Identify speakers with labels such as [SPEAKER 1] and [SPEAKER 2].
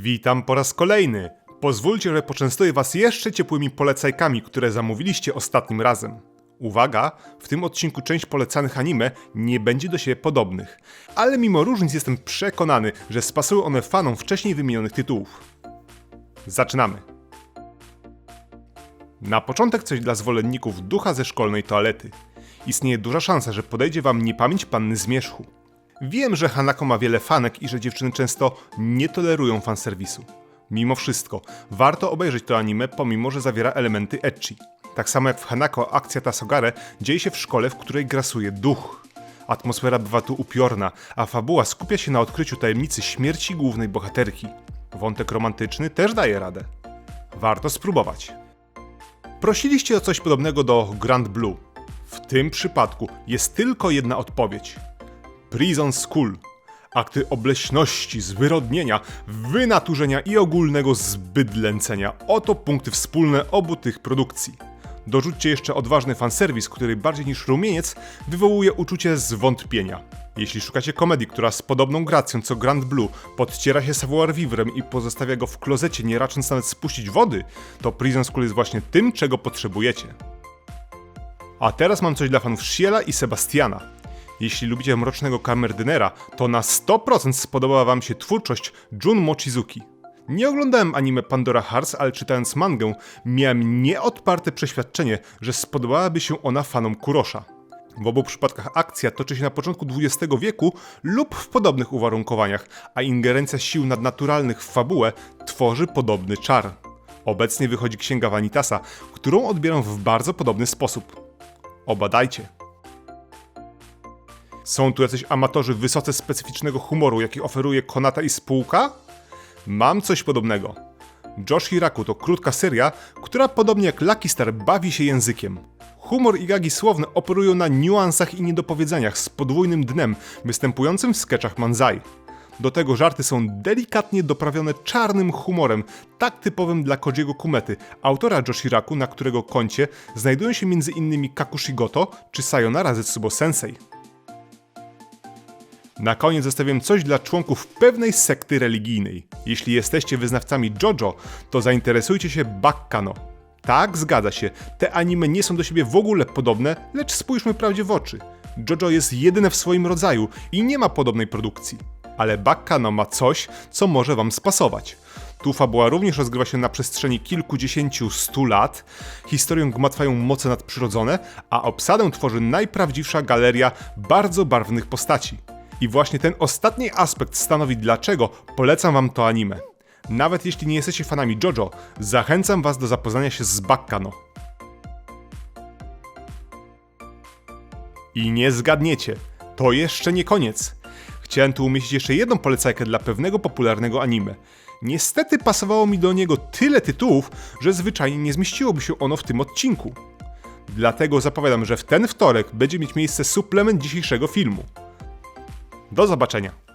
[SPEAKER 1] Witam po raz kolejny. Pozwólcie, że poczęstuję Was jeszcze ciepłymi polecajkami, które zamówiliście ostatnim razem. Uwaga, w tym odcinku część polecanych anime nie będzie do siebie podobnych, ale mimo różnic jestem przekonany, że spasują one fanom wcześniej wymienionych tytułów. Zaczynamy. Na początek coś dla zwolenników ducha ze szkolnej toalety. Istnieje duża szansa, że podejdzie Wam niepamięć panny Zmierzchu. Wiem, że Hanako ma wiele fanek i że dziewczyny często nie tolerują fanserwisu. Mimo wszystko, warto obejrzeć to anime, pomimo że zawiera elementy ecchi. Tak samo jak w Hanako akcja Tasogare dzieje się w szkole, w której grasuje duch. Atmosfera bywa tu upiorna, a fabuła skupia się na odkryciu tajemnicy śmierci głównej bohaterki. Wątek romantyczny też daje radę. Warto spróbować. Prosiliście o coś podobnego do Grand Blue. W tym przypadku jest tylko jedna odpowiedź. Prison School. Akty obleśności, zwyrodnienia, wynaturzenia i ogólnego zbydlęcenia. Oto punkty wspólne obu tych produkcji. Dorzućcie jeszcze odważny fanserwis, który bardziej niż rumieniec wywołuje uczucie zwątpienia. Jeśli szukacie komedii, która z podobną gracją co Grand Blue podciera się savoir vivrem i pozostawia go w klozecie, nie racząc nawet spuścić wody, to Prison School jest właśnie tym, czego potrzebujecie. A teraz mam coś dla fanów Shiela i Sebastiana. Jeśli lubicie mrocznego kamerdynera, to na 100% spodobała wam się twórczość Jun Mochizuki. Nie oglądałem anime Pandora Hearts, ale czytając mangę, miałem nieodparte przeświadczenie, że spodobałaby się ona fanom Kurosza. W obu przypadkach akcja toczy się na początku XX wieku lub w podobnych uwarunkowaniach, a ingerencja sił nadnaturalnych w fabułę tworzy podobny czar. Obecnie wychodzi księga Vanitasa, którą odbieram w bardzo podobny sposób. Obadajcie. Są tu jacyś amatorzy wysoce specyficznego humoru, jaki oferuje Konata i spółka? Mam coś podobnego. Josh Hiraku to krótka seria, która podobnie jak Lucky Star bawi się językiem. Humor i gagi słowne operują na niuansach i niedopowiedzeniach z podwójnym dnem, występującym w sketchach Manzai. Do tego żarty są delikatnie doprawione czarnym humorem, tak typowym dla Kojiego Kumety, autora Joshiraku, na którego koncie znajdują się m.in. Kakushigoto czy Sayonara Zetsubo Sensei. Na koniec zostawiam coś dla członków pewnej sekty religijnej. Jeśli jesteście wyznawcami JoJo, to zainteresujcie się Baccano. Tak, zgadza się, te anime nie są do siebie w ogóle podobne, lecz spójrzmy prawdzie w oczy. JoJo jest jedyne w swoim rodzaju i nie ma podobnej produkcji. Ale Baccano ma coś, co może wam spasować. Tu fabuła również rozgrywa się na przestrzeni kilkudziesięciu, stu lat, historią gmatwają moce nadprzyrodzone, a obsadę tworzy najprawdziwsza galeria bardzo barwnych postaci. I właśnie ten ostatni aspekt stanowi dlaczego polecam wam to anime. Nawet jeśli nie jesteście fanami JoJo, zachęcam was do zapoznania się z Baccano. I nie zgadniecie, to jeszcze nie koniec. Chciałem tu umieścić jeszcze jedną polecajkę dla pewnego popularnego anime. Niestety pasowało mi do niego tyle tytułów, że zwyczajnie nie zmieściłoby się ono w tym odcinku. Dlatego zapowiadam, że w ten wtorek będzie mieć miejsce suplement dzisiejszego filmu. Do zobaczenia.